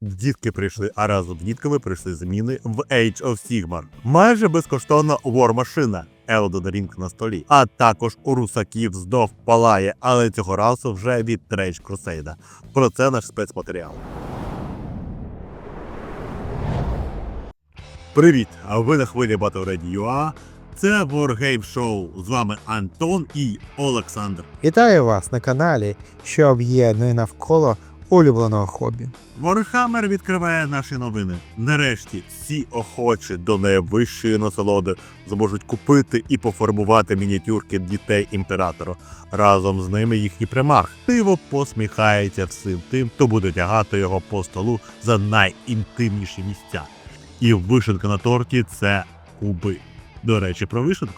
Дітки прийшли, а разом з дітками прийшли зміни в Age of Sigmar. Майже безкоштовна вор-машина. Elden Ring на столі. А також у русаків здов палає, але цього разу вже від Rage Crusade. Про це наш спецматеріал. Привіт! А ви на хвилі Battle Radio.ua. Це Wargame Show. З вами Антон і Олександр. Вітаю вас на каналі, що об'єднує навколо улюбленого хобі. Warhammer відкриває наші новини. Нарешті всі охочі до найвищої насолоди зможуть купити і пофарбувати мініатюрки дітей імператора. Разом з ними їхній примарх. Диво посміхається всім тим, хто буде тягати його по столу за найінтимніші місця. І вишенка на торті це куби. До речі, про вишенку.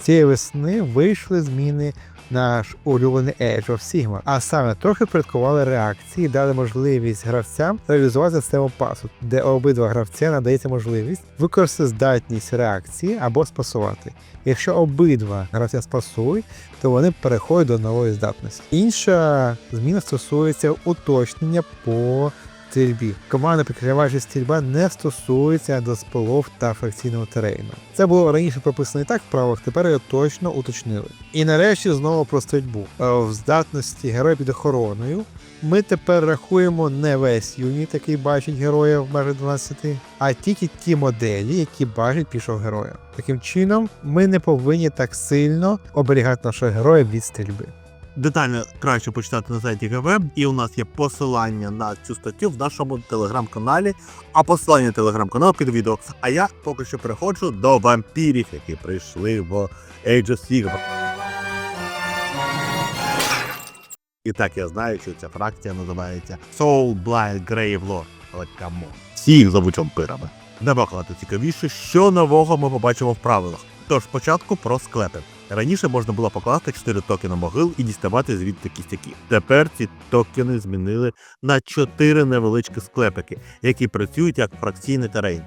Цієї весни вийшли зміни в наш улюблений Age of Sigmar, а саме трохи порядкували реакції, дали можливість гравцям реалізувати систему пасу, де обидва гравця надається можливість використати здатність реакції або спасувати. Якщо обидва гравця спасують, то вони переходять до нової здатності. Інша зміна стосується уточнення по стрільбі. Команда прикриваюча стрільба не стосується до спилов та фракційного терейну. Це було раніше прописано і так в правилах, тепер його точно уточнили. І нарешті знову про стрільбу. Е, В здатності героя під охороною ми тепер рахуємо не весь юніт, який бачить героя в межах 12, а тільки ті моделі, які бачать пішого героя. Таким чином, ми не повинні так сильно оберігати нашого героя від стрільби. Детально краще почитати на сайті ГВ, і у нас є посилання на цю статтю в нашому телеграм-каналі, а посилання телеграм-канал під відео. А я поки що переходжу до вампірів, які прийшли в Age of Sigmar. І так я знаю, що ця фракція називається Soul Blind Grave Lord. Але камон. Всі їх зовуть вампирами. Набагато цікавіше, що нового ми побачимо в правилах. Тож спочатку про склепи. Раніше можна було покласти 4 токени могил і діставати звідти кістяки. Тепер ці токени змінили на 4 невеличкі склепики, які працюють як фракційний терейн.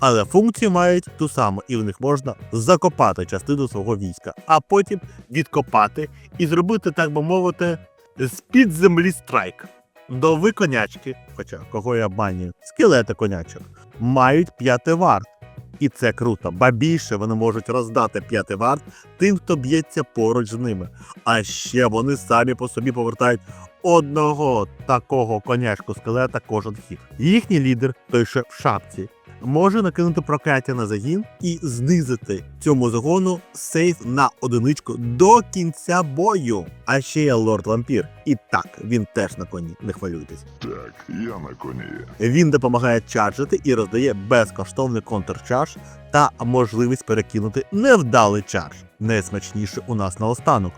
Але функцію мають ту саму, і в них можна закопати частину свого війська, а потім відкопати і зробити, так би мовити, з-під землі страйк. Дови конячки, хоча кого я обманюю, скелети конячок, мають п'ятий варт. І це круто, ба більше вони можуть роздати п'ятий варт тим, хто б'ється поруч з ними. А ще вони самі по собі повертають одного такого коняшку скелета кожен хід. Їхній лідер, той що в шапці, може накинути прокляття на загін і знизити цьому загону сейф на одиничку до кінця бою. А ще є лорд вампір. І так, він теж на коні, не хвилюйтесь. Так, я на коні. Він допомагає чаржити і роздає безкоштовний контрчарж та можливість перекинути невдалий чарж. Найсмачніше у нас наостанок.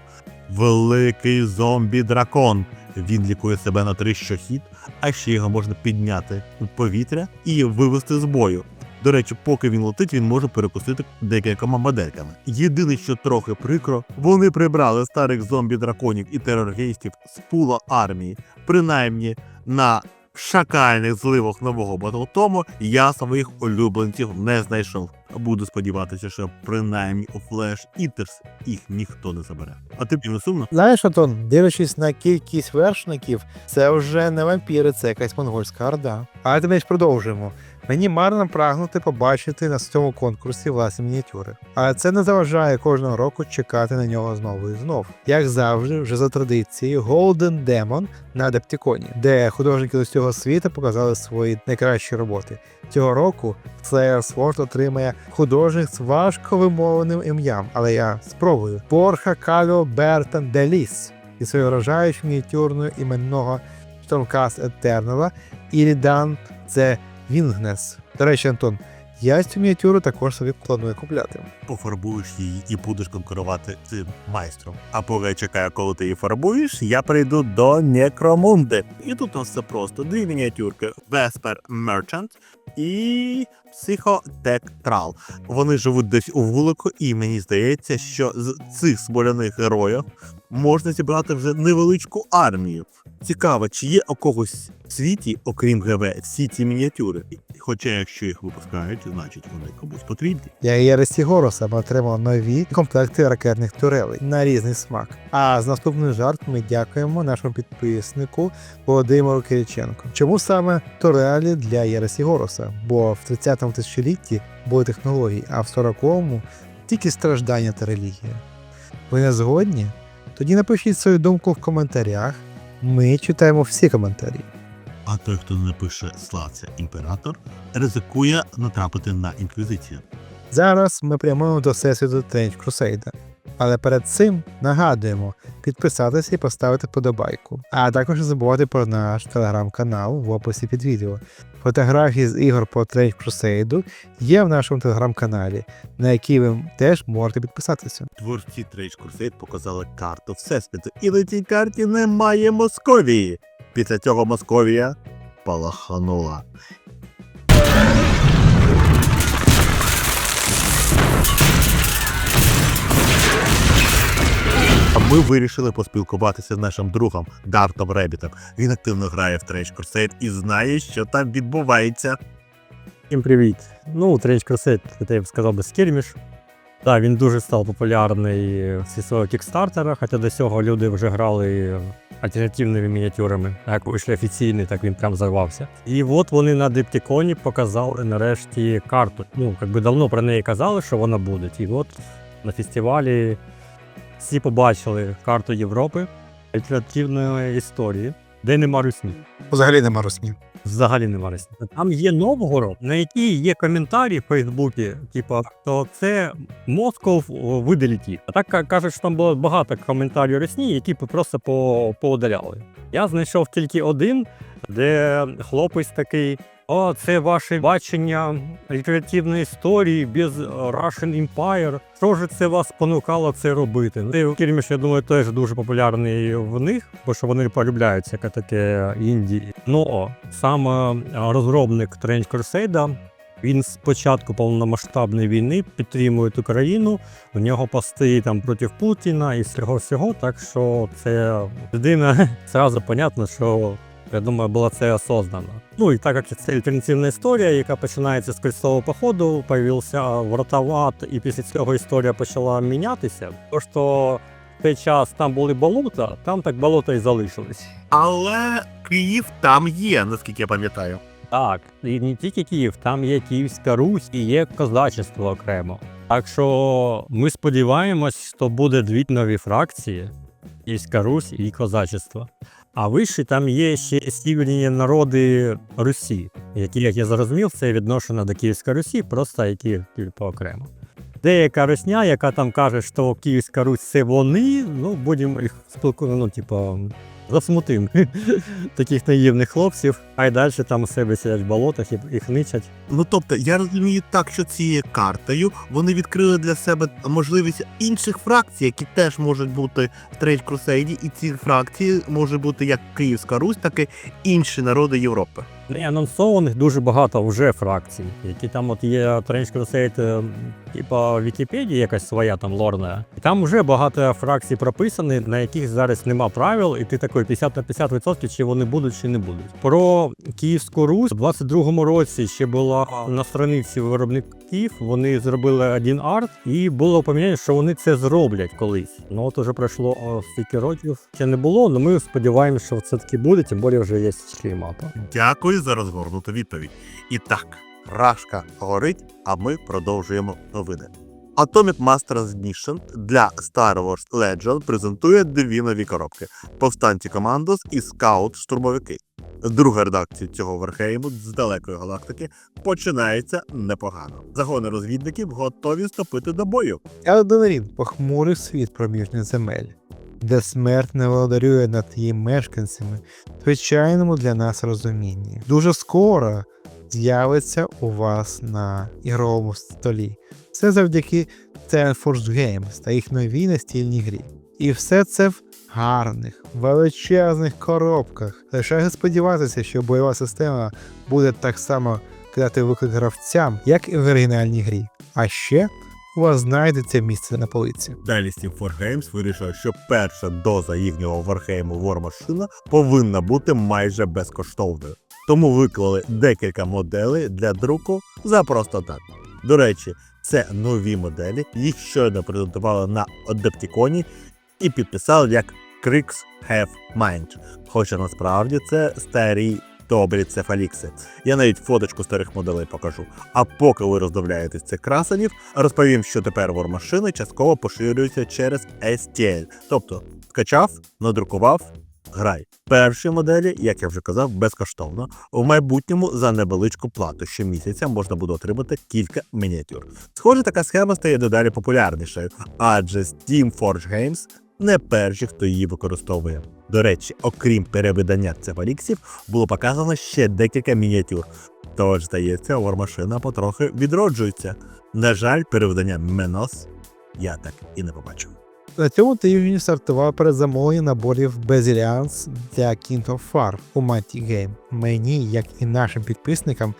Великий зомбі-дракон. Він лікує себе на три щохід, а ще його можна підняти в повітря і вивести з бою. До речі, поки він летить, він може перекусити декількома модельками. Єдине, що трохи прикро, вони прибрали старих зомбі-драконів і тероргейстів з пула армії, принаймні на шакальних зливах нового Батлтому я своїх улюбленців не знайшов. Буду сподіватися, що принаймні у Flash Eaters їх ніхто не забере. А тобі не сумно? Знаєш, Антон, дивлячись на кількість вершників, це вже не вампіри, це якась монгольська орда. Але ми ж продовжуємо. Мені марно прагнути побачити на цьому конкурсі власні мініатюри. Але це не заважає кожного року чекати на нього знову і знов. Як завжди, вже за традицією, Golden Demon на Адаптіконі, де художники з усього світу показали свої найкращі роботи. Цього року Slayer Sword отримає художник з важко вимовленим ім'ям, але я спробую. Борха Каліо Бертан Деліс і своєю вражаючою мініатюрною іменного Stormcast Eternal Ірідан це Вінгнес. До речі, Антон, я цю мініатюру також собі планую купляти. Пофарбуєш її і будеш конкурувати з майстром. А поки я чекаю, коли ти її фарбуєш, я прийду до Некромунди. І тут у нас все просто дві мініатюрки: Vesper Merchant і Психотектрал. Вони живуть десь у вулику, і мені здається, що з цих смоляних героїв можна зібрати вже невеличку армію. Цікаво, чи є у когось в світі, окрім ГВ, всі ці мініатюри. Хоча, якщо їх випускають, значить вони комусь потрібні. Я і Єресі Гороса ми отримали нові комплекти ракетних турелей на різний смак. А з наступний жарт ми дякуємо нашому підписнику Володимиру Кириченку. Чому саме турелі для Єресі Гороса? Бо в 30-му тисячолітті були технології, а в 40-му тільки страждання та релігія. Ви не згодні? Тоді напишіть свою думку в коментарях. Ми читаємо всі коментарі. А той, хто не напише славця імператор, ризикує натрапити на інквізицію. Зараз ми прямуємо до сесії до Тренч Крусейда. Але перед цим нагадуємо підписатися і поставити подобайку. А також не забувати про наш телеграм-канал в описі під відео. Фотографії з ігор по Тренч Крусейду є в нашому телеграм-каналі, на який ви теж можете підписатися. Творці Трейдж Курсейд показали карту Всесвіту, і на цій карті немає Московії. Після цього Московія палаханула. Ми вирішили поспілкуватися з нашим другом Дартом Ребітом. Він активно грає в Трейдж Курсейд і знає, що там відбувається. Всім привіт. Ну, Тренч Кросет, це я б сказав би скірміш. Так, він дуже став популярний в своїх кікстартерах, хоча до цього люди вже грали альтернативними мініатюрами. Як вийшли офіційні, так він прям зарвався. І от вони на Дептиконі показали нарешті карту. Ну, якби давно про неї казали, що вона буде. І от на фестивалі всі побачили карту Європи альтернативної історії, де нема русні. Взагалі нема русні. Взагалі нема різниці. Там є Новгород, на якій є коментарі в Фейсбуці, типу, що це Москов видаліті. А так кажуть, що там було багато коментарів росні, які просто по, поудаляли. Я знайшов тільки один, де хлопець такий. О, це ваше бачення альтернативної історії без е, Russian Empire. Що ж це вас спонукало це робити? Цей Кірміш, я думаю, теж дуже популярний в них, бо що вони полюбляють яке таке інді. Ну, саме розробник Trench Crusade, він з початку повномасштабної війни підтримує Україну. У нього пости там проти Путіна і всього всього. Так що це людина зразу понятно, що я думаю, була це осознано. Ну і так як це альтернативна історія, яка починається з кольцового походу, появився вратоват, і після цього історія почала мінятися. То що в той час там були болота, там так болота і залишились. Але Київ там є, наскільки я пам'ятаю. Так, і не тільки Київ, там є Київська Русь і є козачество окремо. Так що ми сподіваємось, що буде дві нові фракції: Київська Русь і козачество. А вище там є ще сіверні народи Русі, які, як я зрозумів, це відношено до Київської Русі, просто які типу, окремо. Деяка русня, яка там каже, що Київська Русь це вони, ну будемо їх спілкувати, ну, типу, засмутим таких наївних хлопців, а й далі там у себе сидять в болотах і їх ничать. Ну тобто, я розумію так, що цією картою вони відкрили для себе можливість інших фракцій, які теж можуть бути в Трейдж Крусейді, і ці фракції можуть бути як Київська Русь, так і інші народи Європи. Не анонсованих дуже багато вже фракцій, які там от є Trench Crusade, типа Вікіпедія якась своя там лорна. Там вже багато фракцій прописані, на яких зараз нема правил, і ти такий 50 на 50% чи вони будуть, чи не будуть. Про Київську Русь у 22-му році ще була на страниці виробників. Вони зробили один арт, і було поміняно, що вони це зроблять колись. Ну от уже пройшло стільки років. Ще не було, але ми сподіваємося, що це таки буде, тим більше вже є ще мапа. Дякую за розгорнуту відповідь. І так, рашка горить, а ми продовжуємо новини. Atomic Masters Edition для Star Wars Legend презентує дві нові коробки: повстанці Командос і Скаут штурмовики. Друга редакція цього Вархейму з далекої галактики починається непогано. Загони розвідників готові ступити до бою. Елден похмурив світ проміжних земель, де смерть не володарює над її мешканцями, звичайному для нас розумінні. Дуже скоро з'явиться у вас на ігровому столі. Це завдяки Force Games та їх новій настільній грі. І все це в гарних, величезних коробках. Лише сподіватися, що бойова система буде так само кидати виклик гравцям, як і в оригінальній грі. А ще у вас знайдеться місце на полиці. Далі Steam for Games вирішив, що перша доза їхнього Wargame War Machine повинна бути майже безкоштовною. Тому виклали декілька моделей для друку за просто так. До речі, це нові моделі, їх щойно презентували на Adepticon і підписали як Crix Have Mind. Хоча насправді це старі добрі цефалікси. Я навіть фоточку старих моделей покажу. А поки ви роздивляєтесь цих красенів, розповім, що тепер вормашини частково поширюються через STL. Тобто скачав, надрукував, грай. Перші моделі, як я вже казав, безкоштовно. У майбутньому за невеличку плату щомісяця можна буде отримати кілька мініатюр. Схоже, така схема стає дедалі популярнішою, адже Steam Forge Games не перші, хто її використовує. До речі, окрім перевидання цефаліксів, було показано ще декілька мініатюр. Тож, здається, вормашина потрохи відроджується. На жаль, переведення Менос я так і не побачив. На цьому тижні стартував передзамовлення наборів Безіліанс для King of Far у Mighty Game. Мені, як і нашим підписникам,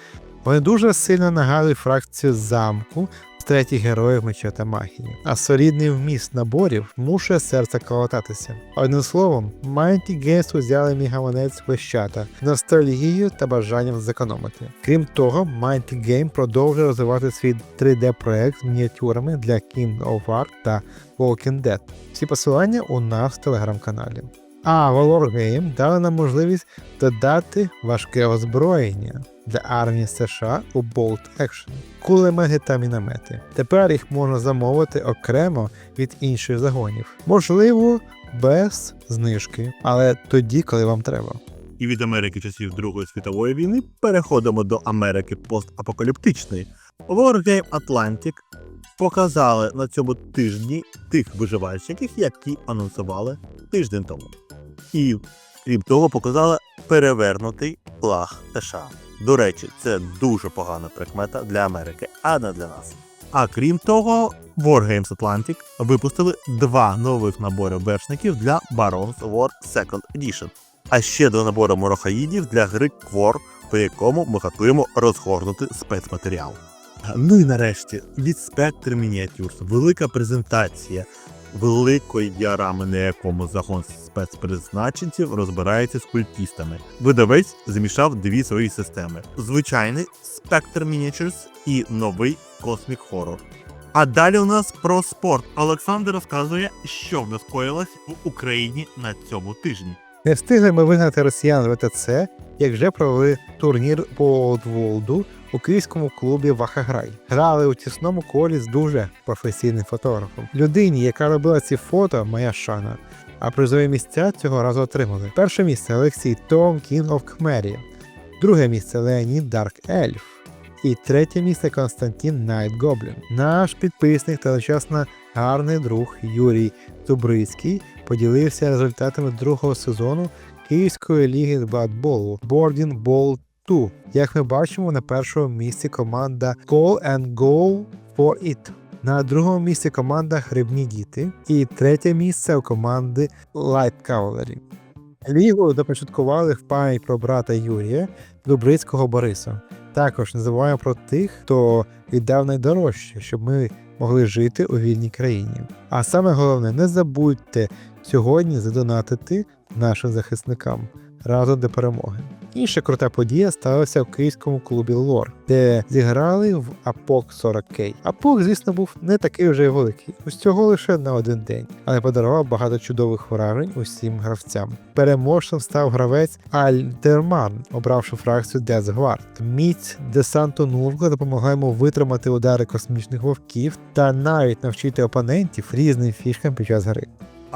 вони дуже сильно нагадують фракцію замку третіх героїв меча та магії. А солідний вміст наборів мушує серце колотатися. Одним словом, Mighty Games узяли мій гаманець вещата, ностальгією та бажанням зекономити. Крім того, Mighty Game продовжує розвивати свій 3D-проект з мініатюрами для King of War та Walking Dead. Всі посилання у нас в телеграм-каналі. А Valor Game дали нам можливість додати важке озброєння для армії США у Bolt Action, кулемети та міномети. Тепер їх можна замовити окремо від інших загонів. Можливо, без знижки, але тоді, коли вам треба. І від Америки часів Другої світової війни переходимо до Америки постапокаліптичної. Wargame Atlantic показали на цьому тижні тих виживальщиків, які анонсували тиждень тому. І крім того, показали перевернутий флаг США. До речі, це дуже погана прикмета для Америки, а не для нас. А крім того, Wargames Atlantic випустили два нових набори вершників для Barons War Second Edition, а ще два набори морохаїдів для гри Quor, по якому ми готуємо розгорнути спецматеріал. Ну і нарешті від Spectre Miniatures велика презентація великої діарами, на якому загон спецпризначенців розбирається з культістами. Видавець замішав дві свої системи: звичайний Spectre Miniatures і новий Cosmic Horror. А далі у нас про спорт. Олександр розказує, що в нас коїлось в Україні на цьому тижні. Не встигли ми вигнати росіян з ВТЦ, як вже провели турнір по Олдволду у київському клубі Вахаграй. Грали у тісному колі з дуже професійним фотографом. Людині, яка робила ці фото, моя шана. А призові місця цього разу отримали. Перше місце Олексій Том King of Khmeria. Друге місце Леонід Дарк Ельф. І третє місце Константин Найт Гоблін. Наш підписник та одночасно гарний друг Юрій Зубрицький поділився результатами другого сезону Київської ліги з бладболу Boarding Ball 2. Як ми бачимо, на першому місці команда Call and Go for It. На другому місці команда Грибні діти. І третє місце у команди Light Cavalry. Лігу започаткували в пам'ять про брата Юрія Дубрицького Бориса. Також не забуваємо про тих, хто віддав найдорожче, щоб ми могли жити у вільній країні. А саме головне, не забудьте сьогодні задонатити нашим захисникам разом до перемоги. Інша крута подія сталася в київському клубі Лор, де зіграли в Апок 40К. Апок, звісно, був не такий вже великий, усього лише на один день, але подарував багато чудових вражень усім гравцям. Переможцем став гравець Альдерман, обравши фракцію Дезгвард. Міць десанту Нурго допомогла йому витримати удари космічних вовків та навіть навчити опонентів різним фішкам під час гри.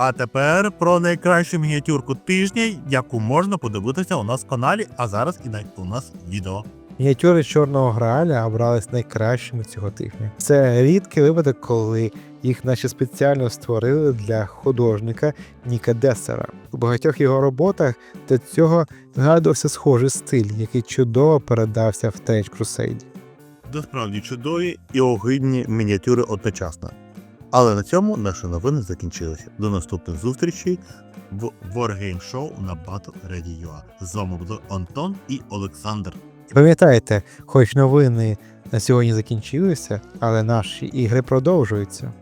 А тепер про найкращу мініатюрку тижня, яку можна подивитися у нас в каналі, а зараз і у нас відео. Мініатюри чорного граля обрались найкращими цього тижня. Це рідкий випадок, коли їх наче спеціально створили для художника Ніка Десера. У багатьох його роботах до цього згадувався схожий стиль, який чудово передався в Stage Crusade. Насправді чудові і огидні мініатюри одночасно. Але на цьому наші новини закінчилися. До наступних зустрічей в Wargame Show на Battle Radio.ua. З вами були Антон і Олександр. Пам'ятайте, хоч новини на сьогодні закінчилися, але наші ігри продовжуються.